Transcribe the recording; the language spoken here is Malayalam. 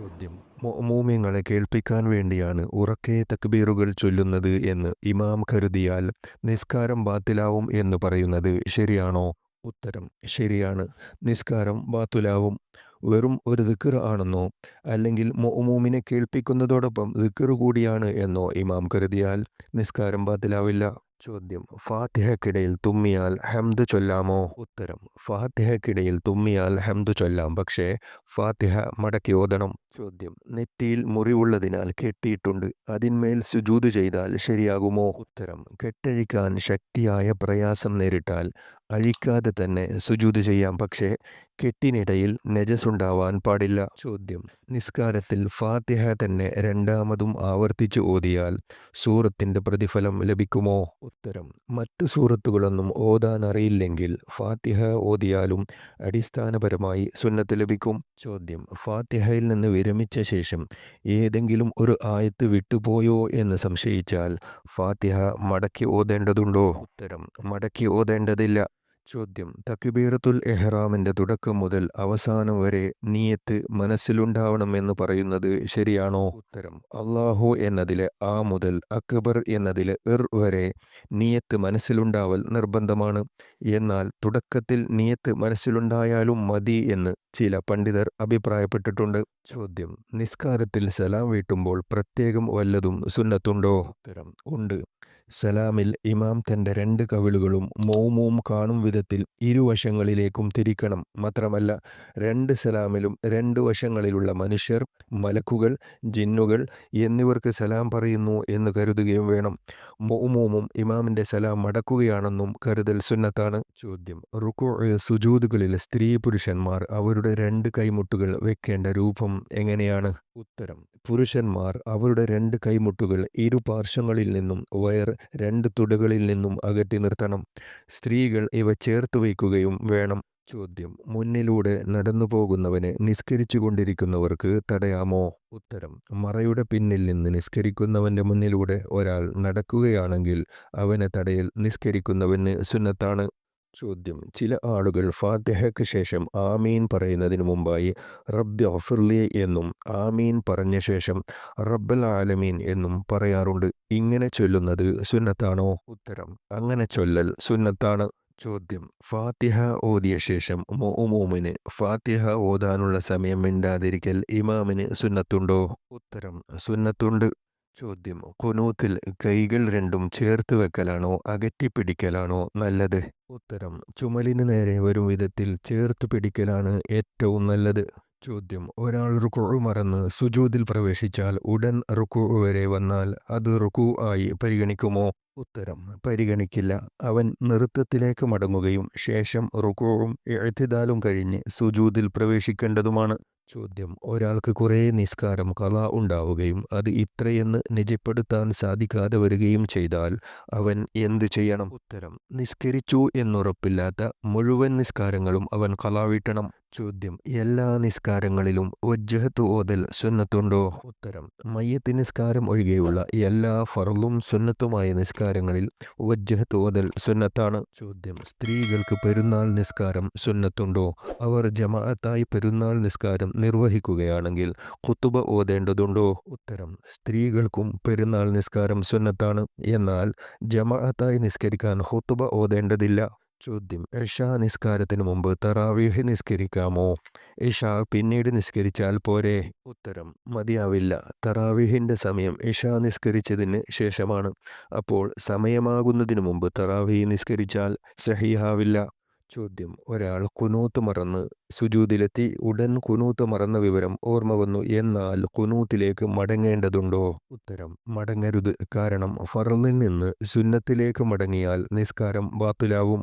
ചോദ്യം. മൂമ്യങ്ങളെ കേൾപ്പിക്കാൻ വേണ്ടിയാണ് ഉറക്കെ തക്ബീറുകൾ ചൊല്ലുന്നത് എന്ന് ഇമാം കരുതിയാൽ നിസ്കാരം ബാത്തിലാവും എന്ന് പറയുന്നത് ശരിയാണോ? ഉത്തരം ശരിയാണ്. നിസ്കാരം ബാത്തുലാവും. വെറും ഒരു ദിക്കർ ആണെന്നോ അല്ലെങ്കിൽ മൊമൂമിനെ കേൾപ്പിക്കുന്നതോടൊപ്പം ദിക്കർ കൂടിയാണ് എന്നോ ഇമാം കരുതിയാൽ നിസ്കാരം ബാത്തിലാവില്ല. ചോദ്യം. ഫാത്തിഹക്കിടയിൽ തുമ്മിയാൽ ഹംദ് ചൊല്ലാമോ? ഉത്തരം. ഫാത്തിഹക്കിടയിൽ തുമ്മിയാൽ ഹംദ് ചൊല്ലാം. പക്ഷേ ഫാത്തിഹ മടക്കി ഓതണം. ചോദ്യം. നെറ്റിയിൽ മുറിവുള്ളതിനാൽ കെട്ടിയിട്ടുണ്ട്. അതിന്മേൽ സുജൂത് ചെയ്താൽ ശരിയാകുമോ? ഉത്തരം. കെട്ടഴിക്കാൻ ശക്തിയായ പ്രയാസം നേരിട്ടാൽ അഴിക്കാതെ തന്നെ സുജൂത് ചെയ്യാം. പക്ഷേ കെട്ടിനിടയിൽ നജസുണ്ടാവാൻ പാടില്ല. ചോദ്യം. നിസ്കാരത്തിൽ ഫാത്തിഹ തന്നെ രണ്ടാമതും ആവർത്തിച്ച് ഓതിയാൽ സൂറത്തിന്റെ പ്രതിഫലം ലഭിക്കുമോ? ഉത്തരം. മറ്റു സൂറത്തുകളൊന്നും ഓതാൻ അറിയില്ലെങ്കിൽ ഫാത്തിഹ ഓതിയാലും അടിസ്ഥാനപരമായി സുന്നത്ത് ലഭിക്കും. ചോദ്യം. ഫാത്തിഹയിൽ നിന്ന് വിരമിച്ച ശേഷം ഏതെങ്കിലും ഒരു ആയത്ത് വിട്ടുപോയോ എന്ന് സംശയിച്ചാൽ ഫാത്തിഹ മടക്കി ഓതേണ്ടതുണ്ടോ? ഉത്തരം. മടക്കി ഓതേണ്ടതില്ല. ചോദ്യം. തക്ബീറത്തുൽ എഹ്റാമിന്റെ തുടക്കം മുതൽ അവസാനം വരെ നീയത്ത് മനസ്സിലുണ്ടാവണമെന്ന് പറയുന്നത് ശരിയാണോ? ഉത്തരം. അള്ളാഹു എന്നതിലെ ആ മുതൽ അക്ബർ എന്നതിലെ ഇർ വരെ നീയത്ത് മനസ്സിലുണ്ടാവൽ നിർബന്ധമാണ്. എന്നാൽ തുടക്കത്തിൽ നീയത്ത് മനസ്സിലുണ്ടായാലും മതി എന്ന് ചില പണ്ഡിതർ അഭിപ്രായപ്പെട്ടിട്ടുണ്ട്. ചോദ്യം. നിസ്കാരത്തിൽ സലാം വീട്ടുമ്പോൾ പ്രത്യേകം വല്ലതും സുന്നത്തുണ്ടോ? ഉത്തരം. ഉണ്ട്. സലാമിൽ ഇമാം തന്റെ രണ്ട് കവിളുകളും മൗമൂം കാണും വിധത്തിൽ ഇരുവശങ്ങളിലേക്കും തിരിക്കണം. മാത്രമല്ല രണ്ട് സലാമിലും രണ്ട് വശങ്ങളിലുള്ള മനുഷ്യർ മലക്കുകൾ ജിന്നുകൾ എന്നിവർക്ക് സലാം പറയുന്നു എന്ന് കരുതുകയും വേണം. മൗമൂമും ഇമാമിന്റെ സലാം മടക്കുകയാണെന്നും കരുതൽ സുന്നത്താണ്. ചോദ്യം. റുക്കു സുജൂതുകളിൽ സ്ത്രീ പുരുഷന്മാർ അവരുടെ രണ്ട് കൈമുട്ടുകൾ വെക്കേണ്ട രൂപം എങ്ങനെയാണ്? ഉത്തരം. പുരുഷന്മാർ അവരുടെ രണ്ട് കൈമുട്ടുകൾ ഇരു പാർശ്വങ്ങളിൽ നിന്നും വയർ രണ്ട് തുടകളിൽ നിന്നും അകറ്റി നിർത്തണം. സ്ത്രീകൾ ഇവ ചേർത്ത് വയ്ക്കുകയും വേണം. ചോദ്യം. മുന്നിലൂടെ നടന്നു പോകുന്നവനെ നിസ്കരിച്ചു കൊണ്ടിരിക്കുന്നവർക്ക് തടയാമോ? ഉത്തരം. മറയുടെ പിന്നിൽ നിന്ന് നിസ്കരിക്കുന്നവന്റെ മുന്നിലൂടെ ഒരാൾ നടക്കുകയാണെങ്കിൽ അവനെ തടയിൽ നിസ്കരിക്കുന്നവന് സുന്നത്താണ്. ചോദ്യം. ചില ആളുകൾ ഫാത്തിഹയ്ക്ക് ശേഷം ആമീൻ പറയുന്നതിന് മുമ്പായി റബ്ബി അഫിർലി എന്നും ആമീൻ പറഞ്ഞ ശേഷം റബ്ബൽ ആലമീൻ എന്നും പറയാറുണ്ട്. ഇങ്ങനെ ചൊല്ലുന്നത് സുന്നത്താണോ? ഉത്തരം. അങ്ങനെ ചൊല്ലൽ സുന്നത്താണ്. ചോദ്യം. ഫാത്തിഹ ഓതിയ ശേഷം മോമോമിന് ഫാത്തിഹ ഓതാനുള്ള സമയം മിണ്ടാതിരിക്കൽ ഇമാമിന് സുന്നത്തുണ്ടോ? ഉത്തരം. സുന്നത്തുണ്ട്. ചോദ്യം. കുനൂത്തിൽ കൈകൾ രണ്ടും ചേർത്ത് വെക്കലാണോ? അകറ്റിപ്പിടിക്കലാണോ? നല്ലത്. ഉത്തരം. ചുമലിന് നേരെ വരും വിധത്തിൽ ചേർത്ത് പിടിക്കലാണ് ഏറ്റവും നല്ലത്. ചോദ്യം. ഒരാൾ റുക്കു മറന്ന് സുജൂതിൽ പ്രവേശിച്ചാൽ ഉടൻ റുക്കു വരെ വന്നാൽ അത് റുക്കു ആയി പരിഗണിക്കുമോ? ഉത്തരം. പരിഗണിക്കില്ല. അവൻ നൃത്തത്തിലേക്ക് മടങ്ങുകയും ശേഷം റുക്കുവും എഴുത്തിദാലും കഴിഞ്ഞ് സുജൂതിൽ പ്രവേശിക്കേണ്ടതുമാണ്. ചോദ്യം. ഒരാൾക്ക് കുറേ നിസ്കാരം കല ഉണ്ടാവുകയും അത് ഇത്രയെന്ന് നിജപ്പെടുത്താൻ സാധിക്കാതെ വരികയും ചെയ്താൽ അവൻ എന്തു ചെയ്യണം? ഉത്തരം. നിസ്കരിച്ചു എന്നുറപ്പില്ലാത്ത മുഴുവൻ നിസ്കാരങ്ങളും അവൻ കലാവിട്ടണം. വീട്ടണം ചോദ്യം. എല്ലാ നിസ്കാരങ്ങളിലും വജ്ജഹത്ത് ഓതൽ സുന്നത്തുണ്ടോ? ഉത്തരം. മയ്യത്ത് നിസ്കാരം ഒഴികെയുള്ള എല്ലാ ഫറലും സുന്നത്തുമായ നിസ്കാരങ്ങളിൽ വജ്ജഹത്ത് ഓതൽ സുന്നത്താണ്. ചോദ്യം. സ്ത്രീകൾക്ക് പെരുന്നാൾ നിസ്കാരം സുന്നത്തുണ്ടോ? അവർ ജമാഅത്തായി പെരുന്നാൾ നിസ്കാരം നിർവഹിക്കുകയാണെങ്കിൽ കുത്തുബ ഓതേണ്ടതുണ്ടോ? ഉത്തരം. സ്ത്രീകൾക്കും പെരുന്നാൾ നിസ്കാരം സുന്നത്താണ്. എന്നാൽ ജമാഅത്തായി നിസ്കരിക്കാൻ ഹുത്തുബ ഓതേണ്ടതില്ല. ചോദ്യം. ഇഷ നിസ്കാരത്തിന് മുമ്പ് തറാവീഹ് നിസ്കരിക്കാമോ? ഇഷ പിന്നീട് നിസ്കരിച്ചാൽ പോരെ? ഉത്തരം മതിയാവില്ല. തറാവീഹിന്റെ സമയം ഇഷ നിസ്കരിച്ചതിന് ശേഷമാണ്. അപ്പോൾ സമയമാകുന്നതിന് മുമ്പ് തറാവീഹ് നിസ്കരിച്ചാൽ സഹിയാവില്ല ചോദ്യം ഒരാൾ കുനൂത്ത് മറന്ന് സുജൂതിലെത്തി ഉടൻ കുനൂത്ത് മറന്ന വിവരം ഓർമ്മ വന്നു എന്നാൽ കുനൂത്തിലേക്ക് മടങ്ങേണ്ടതുണ്ടോ? ഉത്തരം മടങ്ങരുത്. കാരണം ഫറലിൽ നിന്ന് സുന്നത്തിലേക്ക് മടങ്ങിയാൽ നിസ്കാരം ബാത്തുലാവും.